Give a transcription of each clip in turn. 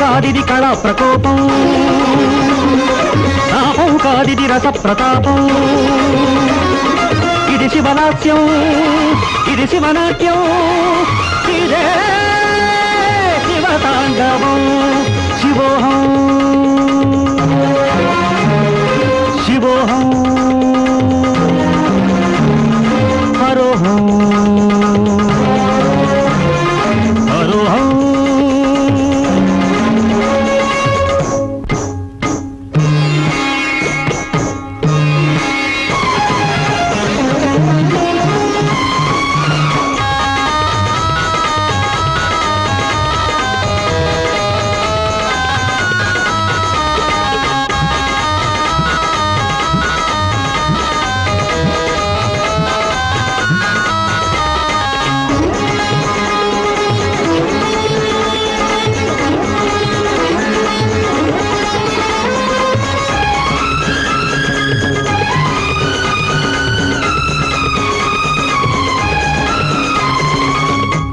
కాదిది కళా ప్రకోపం తాపం కాదిది రస ప్రతాపం ఇది శివనాట్యం ఇది శివనాట్యం. ఇదే శివతాండవం శివోహం.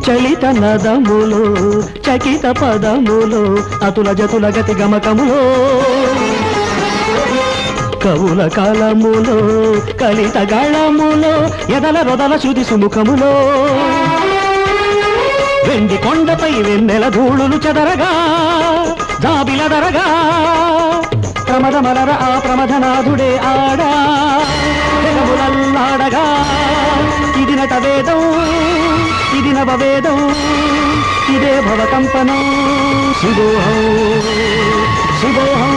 చలిత నదములు చకిత పదములు అతుల జతుల గతి గమకములో. కవుల కాలములో కలిత గాళములో ఎదల రొదల శృతి సుముఖములో. వెండి కొండపై వెన్నెల ధూళులు చెదరగా జాబిలదరగా ప్రమదమలర ఆ ప్రమదనాథుడే ఆడా జగములల్లాడగా ఇది నట వేదం ఇది నవవేదం ఇదే భవకంపనం. శివోహం శివోహం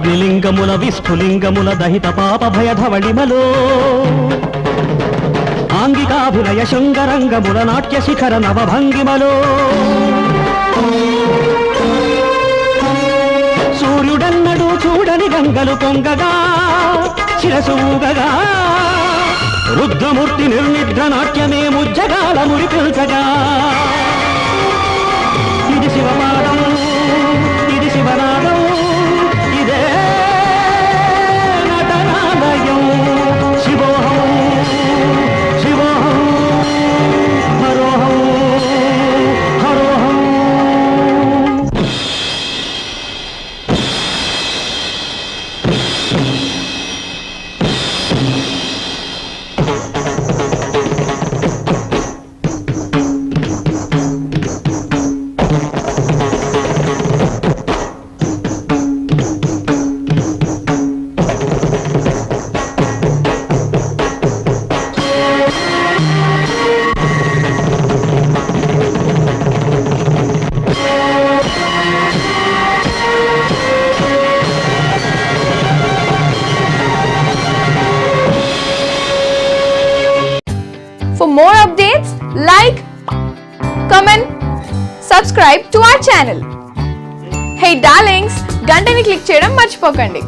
అగ్నిలింగముల విస్ఫులింగముల దహిత పాప భయధవళిమలో. ఆంగికాభినయ శృంగరంగముల నాట్య శిఖర నవభంగిమలో. సూర్యుడన్నడు చూడని గంగలు పొంగగా శిరసు ఊగగా. రుద్రమూర్తి నిర్నిద్ర నాట్యమే ముజ్జగాల మురిపిల్చగా ఇది శివమా more updates, like, comment, subscribe to our channel. Hey darlings, గంటని క్లిక్ చేయడం మర్చిపోకండి